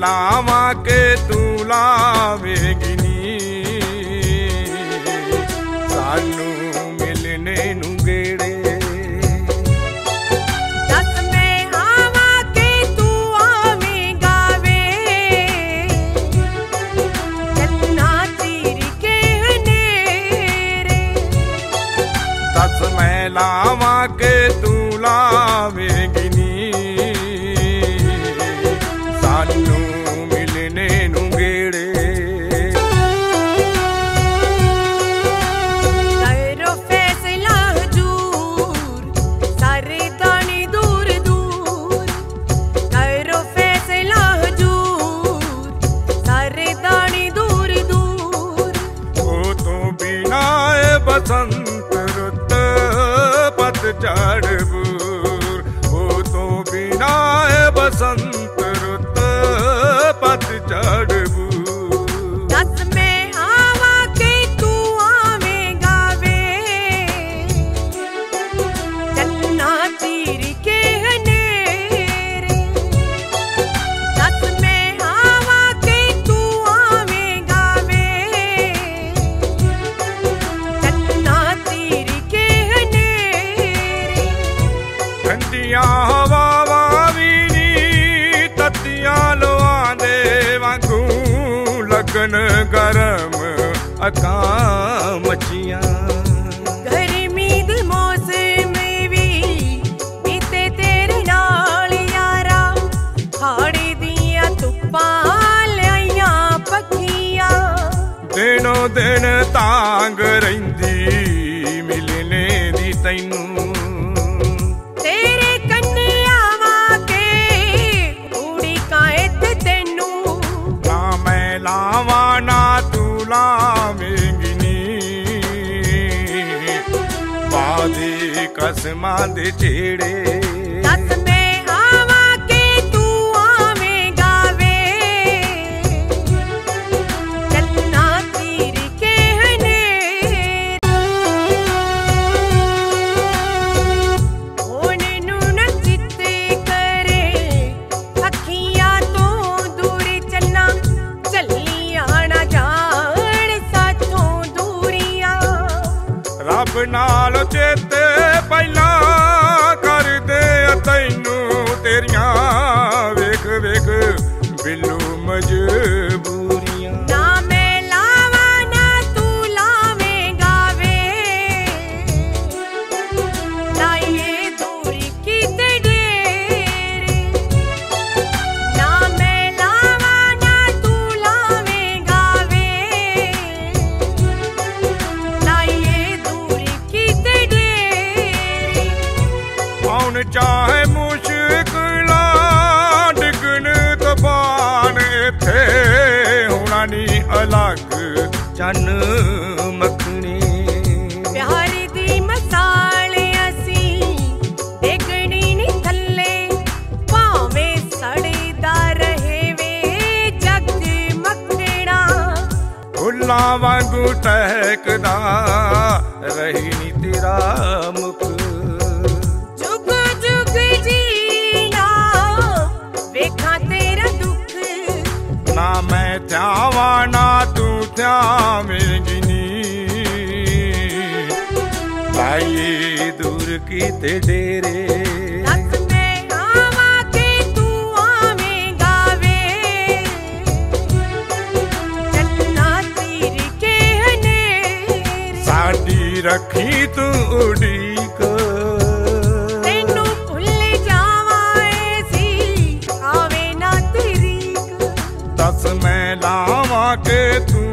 ਮੈਂ ਲਾਵਾਂ ਕਿ ਤੂੰ ਲਾਵੇਂਗੀ ਨੀ। ਸਾਨੂੰ ਪਤਝੜ ਬੂਰ। ਉਹ ਤੋਂ ਬਿਨਾ ਬਸੰਤ ਰੁੱਤ ਪਤਝੜ ਬੂਰ ਲੱਗਣ ਗਰਮ ਅਕਾਂ ਮੱਛੀਆਂ। ਗਰਮੀ ਦੇ ਮੌਸਮ ਵੀ ਬੀਤੇ ਤੇਰੇ ਨਾਲ ਯਾਰਾ। ਹਾੜੇ ਦੀਆਂ ਧੁੱਪਾਂ ਲਿਆਈਆਂ ਪੱਖੀਆਂ। ਦਿਨੋ ਦਿਨ ਤਾਂਗ ਰਹਿੰਦੀ ਮਿਲਨੇ ਦੀ ਤੈਨੂੰ। वा तु बेङ्गी बाधि कस्मत् चिरे ਰੱਬ ਨਾਲ ਚੇਤੇ ਪਹਿਲਾਂ ਚਾਹੇ ਮੁਸ਼ਕਿਲਾਂ ਡਿਗਣ ਤਬਾਨ ਇੱਥੇ ਹੋਣਾ ਨਹੀਂ ਅਲੱਗ। ਚੰਨ ਮੱਖਣੀ। ਪਿਆਰ ਦੀ ਮਸਾਲ ਅਸੀਂ ਡੇਗਣੀ ਨਹੀਂ ਥੱਲੇ ਭਾਵੇਂ ਸੜਦਾ ਰਹੇ ਵੇ ਜੱਗ ਮੱਖਣਾ ਫੁੱਲਾਂ ਵਾਂਗੂ ਟਹਿਕਦਾ ਰਹੀ ਨੀ ਤੇਰਾ। ਕਿ ਤੂੰ ਆਵੇਂਗਾ ਵੇ। ਚੱਲਣਾ ਚੀਰ ਕੇ ਹਨੇਰੇ ਸਾਡੀ ਰੱਖੀ ਤੂੰ ਉਡੀਕ। ਤੈਨੂੰ ਭੁੱਲ ਜਾਵਾਂ ਏ ਸੀ ਆਵੇ ਨਾ ਤਰੀਕ। ਦੱਸ ਮੈਂ ਲਾਵਾਂ ਕਿ ਤੂੰ